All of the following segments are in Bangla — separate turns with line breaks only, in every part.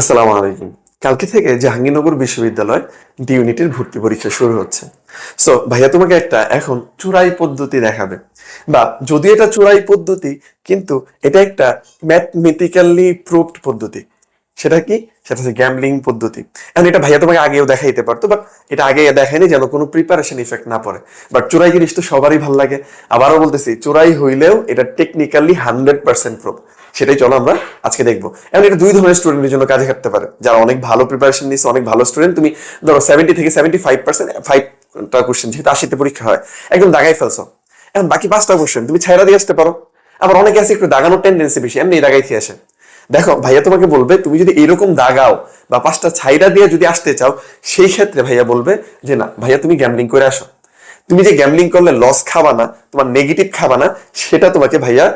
আসসালামু আলাইকুম। কালকে থেকে জাহাঙ্গীরনগর বিশ্ববিদ্যালয় ডি ইউনিটের ভর্তি পরীক্ষা শুরু হচ্ছে। সো ভাইয়া, তোমাকে একটা এখন চূড়াই পদ্ধতি দেখাবে। বা যদি এটা চূড়াই পদ্ধতি, কিন্তু এটা একটা ম্যাথমেটিক্যালি প্রুভড পদ্ধতি। সেটা কি? সেটা হচ্ছে গ্যামলিং পদ্ধতি। এখন এটা ভাইয়া তোমাকে আগেও দেখাইতে পারতো বাট এটা আগে দেখায়নি যেন কোনো প্রিপারেশন ইফেক্ট না পড়ে। বাট চোরাই জিনিস তো সবারই ভালো লাগে। আবারও বলতেছি চোরাই হইলেও এটা টেকনিক্যালি হান্ড্রেড পার্সেন্ট প্রুভ সেটাই চলো আমরা আজকে দেখব। এখন এটা দুই ধরনের স্টুডেন্টের জন্য কাজে খাটতে পারে। যারা অনেক ভালো প্রিপারেশন নিচ্ছে অনেক ভালো স্টুডেন্ট তুমি ধরো সেভেন্টি থেকে সেভেন্টি ফাইভ পার্সেন্ট ফাইভটা কোশ্চেন যেহেতু আশিতে পরীক্ষা হয়, একদম দাগাই ফেলছো। এখন বাকি পাঁচটা কোশ্চেন তুমি ছাইরা দিয়ে আসতে পারো। আবার অনেকে আছে একটু দাগানোর টেন্ডেন্সি বেশি, এমনি দাগাইতে আসে। দেখো, ভাইয়া তোমাকে বলবে, তুমি যদি এরকম দাগাও বা পাঁচটা ছাইরা দিয়ে যদি আসতে চাও, সেই ক্ষেত্রে ভাইয়া বলবে যে না, ভাইয়া তুমি গ্যামলিং করে আসো। তুমি যে গ্যামলিং করলে লস খাবা না, তোমার নেগেটিভ খাবা না, সেটা তোমাকে ভাইয়া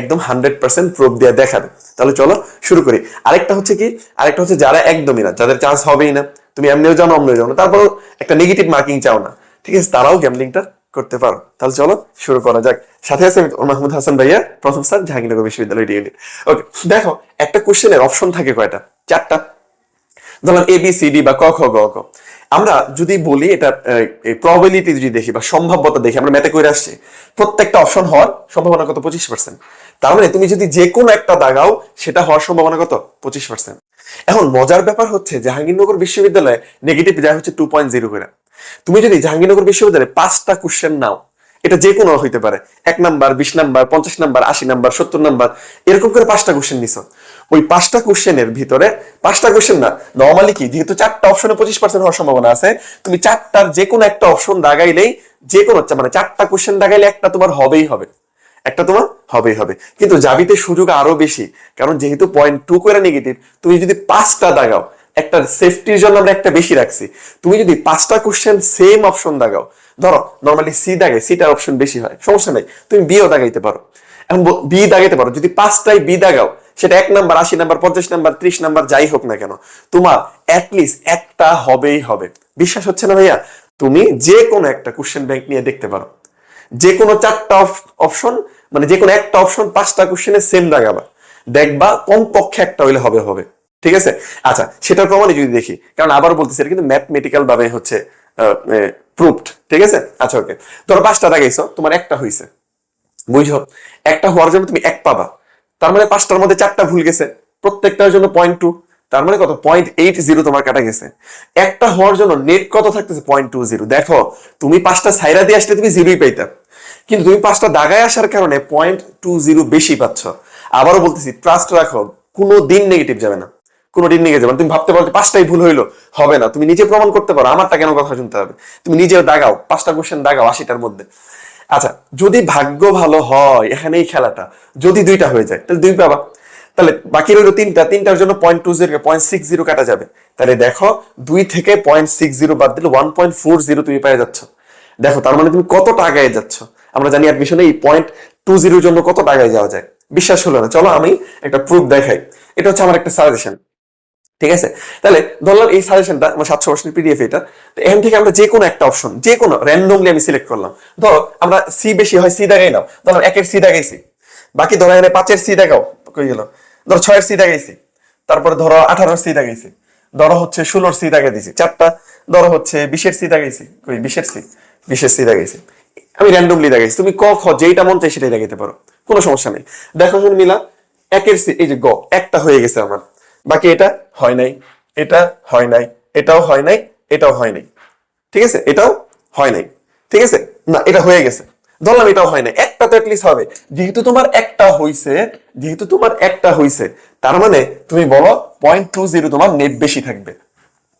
একদম হান্ড্রেড পার্সেন্ট প্রুফ দিয়ে দেখাবে তাহলে চলো শুরু করি। আরেকটা হচ্ছে কি? আরেকটা হচ্ছে যারা একদমই না, যাদের চান্স হবেই না। তুমি এমনিও জানো অমনিও জানো। তারপরেও একটা নেগেটিভ মার্কিং চাও না। ঠিক আছে? তারাও গ্যামলিংটা করতে পারো। তাহলে চলো শুরু করা যাক। সাথে আছে মাহমুদ হাসান ভাইয়া, প্রথম স্যার জাহাঙ্গীরনগর বিশ্ববিদ্যালয় ইউনিট ওকে দেখো, একটা কোশ্চেনের অপশন থাকে কয়টা? চারটা। ধরলাম এ বি সি ডি বা ক, খ, গ, ক। আমরা যদি বলি এটা প্রবাবিলিটি যদি দেখি বা সম্ভাব্যতা দেখি, আমরা ম্যাথে করে আসছি, প্রত্যেকটা অপশন হওয়ার সম্ভাবনা কত? পঁচিশ পার্সেন্ট তার মানে তুমি যদি যে কোনো একটা দাগাও, সেটা হওয়ার সম্ভাবনা কত? পঁচিশ পার্সেন্ট এখন মজার ব্যাপার হচ্ছে জাহাঙ্গীরনগর বিশ্ববিদ্যালয়ে নেগেটিভ দেওয়া হচ্ছে টু পয়েন্ট জিরো করে। তুমি যদি জাহাঙ্গীরনগর বিশ্ববিদ্যালয়ে পাঁচটা কোশ্চেন নাও এটা যে কোনো হইতে পারে। এক নাম্বার, বিশ নাম্বার, পঞ্চাশ নাম্বার, আশি নাম্বার, সত্তর নাম্বার, এরকম করে পাঁচটা কোশ্চেন নিছ। ওই পাঁচটা কোশ্চেনের ভিতরে, পাঁচটা কোশ্চেন না নর্মালি কি, যেহেতু চারটা অপশনে পঁচিশ পার্সেন্ট হওয়ার সম্ভাবনা আছে, তুমি চারটার যে কোনো একটা অপশন দাগাইলেই, যে কোনো মানে চারটা কোশ্চেন দাগাইলে একটা তোমার হবেই হবে। একটা তোমার হবেই হবে। কিন্তু জাবিতে সুযোগ আরও বেশি, কারণ যেহেতু পয়েন্ট টু করে নেগেটিভ তুমি যদি পাঁচটা দাগাও একটা সেফটির জন্য আমরা একটা বেশি রাখছি। তুমি যদি পাঁচটা কোশ্চেন সেম অপশন দাগাও ধরো নর্মালি সি দাগে সিটার অপশন বেশি হয়, সমস্যা নাই, তুমি বিও দাগাইতে পারো। এখন বি দাগাইতে পারো, যদি পাঁচটাই বি দাগাও, সেটা এক নাম্বার, আশি নাম্বার, পঞ্চাশ নাম্বার, ত্রিশ নাম্বার, যাই হোক না কেন, তোমার অ্যাটলিস্ট একটা হবেই হবে। বিশ্বাস হচ্ছে না ভাইয়া? তুমি যে কোনো একটা কোশ্চেন ব্যাংক নিয়ে দেখতে পারো। যে কোনো চারটা অপশন মানে যে কোনো একটা অপশন পাঁচটা কোশ্চেনে সেম দাগাবা। দেখবা কমপক্ষে একটা হইলে হবে হবে। ঠিক আছে? আচ্ছা সেটার প্রমাণে যদি দেখি, কারণ আবার বলতেছি, এটা কিন্তু ম্যাথমেটিক্যাল ভাবে হচ্ছে প্রুফড ঠিক আছে? আচ্ছা ওকে ধরো পাঁচটা দাগাইছো তোমার একটা হইছে। বুঝো একটা হওয়ার জন্য তুমি এক পাবা। তার মানে পাঁচটার মধ্যে চারটা ভুল গেছে। প্রত্যেকটার জন্য পয়েন্ট টু তার মানে কত? পয়েন্ট এইট জিরো তোমার কাটা গেছে। একটা হওয়ার জন্য নেট কত থাকতেছে? পয়েন্ট টু জিরো দেখো, তুমি পাঁচটা সাইরা দিয়ে আসলে তুমি জিরোই পাইতা। কিন্তু তুমি পাঁচটা দাগায় আসার কারণে পয়েন্ট টু জিরো বেশি পাচ্ছ। আবারও বলতেছি ট্রাস্ট রাখো, কোনো দিন নেগেটিভ যাবে না। কোনো দিন নেগেটিভ যাবে তুমি ভাবতে পারো পাঁচটাই ভুল হইল। হবে না। তুমি নিজে প্রমাণ করতে পারো। আমারটা কেন কথা শুনতে হবে? তুমি নিজে দাগাও। পাঁচটা কোশ্চেন দাগাও আশিটার মধ্যে। আচ্ছা যদি ভাগ্য ভালো হয় এখানে এই খেলাটা, যদি দুইটা হয়ে যায়, তাহলে দুই পাবা। তাহলে বাকি রইল তিনটা। তিনটার জন্য point two zero point six zero কাটা যাবে। তাহলে দেখো, দুই থেকে পয়েন্ট সিক্স জিরো বাদ দিলে ওয়ান পয়েন্ট ফোর জিরো তুমি পেয়ে যাচ্ছ। দেখো, তার মানে তুমি কত টাকায় যাচ্ছ? আমরা জানি অ্যাডমিশনে এই পয়েন্ট টু জিরোর জন্য কত টাকায় যাওয়া যায়। বিশ্বাস হলো না। চলো আমি একটা প্রুফ দেখাই। এটা হচ্ছে আমার একটা সাজেশন ঠিক আছে? তাহলে ধরলাম এই সাজেশনটা আমার সাতশো পার্সেন্ট পিডিএফ এটা। তো এখান থেকে আমরা যে কোনো একটা অপশন যে কোনো র্যান্ডমলি আমি সিলেক্ট করলাম। ধরো, আমরা সি বেশি হয় সি দেখাই নাও। ধরো, একের সি দেখাইছি। বাকি ধরো, এখানে পাঁচের সি দেখাও। কই গেল? ধরো, ছয়ের সি দেখাইছি। তারপরে ধরো, আঠারোর সি দেখাইছি। ধরো, হচ্ছে ষোলোর সি দেখাই দিয়েছি চারটা। ধরো, হচ্ছে বিশের সি দেখাইছি। কই, বিশের সি বিশের সি দেখাইছি। আমি র্যান্ডমলি দেখাইছি। তুমি ক, খ, যেইটা মন চাই সেটাই দেখাইতে পারো। কোনো সমস্যা নেই। দেখো মিলা, একের সি এই যে গ, একটা হয়ে গেছে আমার। বাকি এটা হয় নাই, এটা হয় নাই, এটাও হয় নাই, এটাও হয় নাই। ঠিক আছে? এটাও হয় নাই। ঠিক আছে? না, এটা হয়ে গেছে। ধরলাম এটাও হয় নাই। একটা তো অ্যাটলিস্ট হবে। যেহেতু তোমার একটা হইছে, যেহেতু তোমার একটা হইছে, তার মানে তুমি বলো পয়েন্ট টু জিরো তোমার নেট বেশি থাকবে।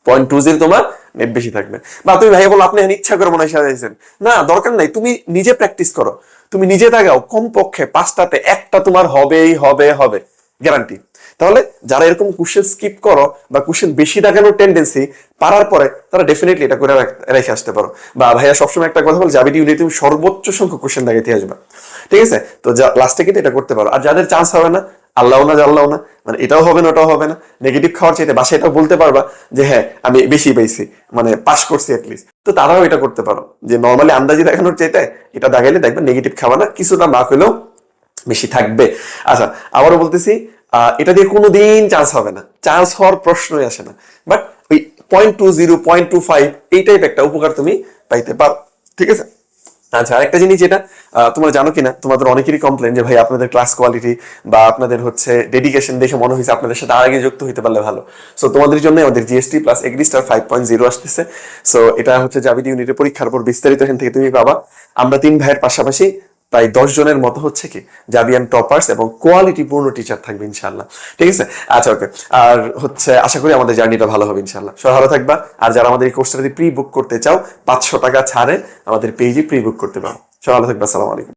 পয়েন্ট টু জিরো তোমার নেট বেশি থাকবে। বা তুমি ভাই বলো আপনি ইচ্ছা করে মনে সাজাইছেন। না, দরকার নাই। তুমি নিজে প্র্যাকটিস করো। তুমি নিজে দাগাও কমপক্ষে পাঁচটাতে একটা তোমার হবেই, হবে হবে। গ্যারান্টি তাহলে যারা এরকম কোশ্চেন স্কিপ করো বা কোশ্চেন বেশি দেখানোর টেন্ডেন্সি পারার পরে তারা ডেফিনেটলি এটা করে রেখে আসতে পারো। বা ভাইয়া সবসময় একটা কথা বল, জাবিটি ইউনিট তুমি সর্বোচ্চ সংখ্যক কোশ্চেন দেখাইতে আসবে। ঠিক আছে? তো লাস্টে কিন্তু এটা করতে পারো। আর যাদের চান্স হবে না আল্লাহ না, জানলাও না মানে এটাও হবে না, ওটাও হবে না। নেগেটিভ খাওয়ার চাইতে বাসায় এটাও বলতে পারবা যে হ্যাঁ আমি বেশি পেয়েছি মানে পাস করছি অ্যাটলিস্ট তো তারাও এটা করতে পারো। যে নর্মালি আন্দাজি দেখানোর চাইতে এটা দেখাইলে দেখবে নেগেটিভ খাওয়া না, কিছুটা মার্ক হলেও বেশি থাকবে। আচ্ছা আবারও বলতেছি এটা দিয়ে কোনোদিন চান্স হবে না। চান্স হওয়ার প্রশ্নই আসে না। বাট ওই point two zero point two five এই টাইপ একটা উপকার তুমি পাইতে পারো। ঠিক আছে? আচ্ছা আরেকটা জিনিস যেটা তোমরা জানো কিনা, তোমাদের অনেকেরই কমপ্লেন যে, ভাই, আপনাদের ক্লাস কোয়ালিটি বা আপনাদের হচ্ছে ডেডিকেশন দেখে মনে হয়েছে আপনাদের সাথে আগে যুক্ত হইতে পারলে ভালো। সো তোমাদের জন্য আমাদের GST plus agri star five point zero আসতেছে। সো এটা হচ্ছে জাবিদ ইউনিটের পরীক্ষার পর বিস্তারিত এখান থেকে তুমি পাবা। আমরা তিন ভাইয়ের পাশাপাশি প্রায় দশ জনের মতো হচ্ছে কি? জাবিয়ান টপার্স এবং কোয়ালিটি পূর্ণ টিচার থাকবে ইনশাল্লাহ ঠিক আছে? আচ্ছা ওকে আর হচ্ছে আশা করি আমাদের জার্নিটা ভালো হবে ইনশাল্লাহ সবাই ভালো থাকবা। আর যারা আমাদের এই কোর্সটা যদি প্রি বুক করতে চাও, পাঁচশো টাকা ছাড়ে আমাদের পেজে প্রি বুক করতে পারো। সবাই ভালো থাকবা। আসসালামু আলাইকুম।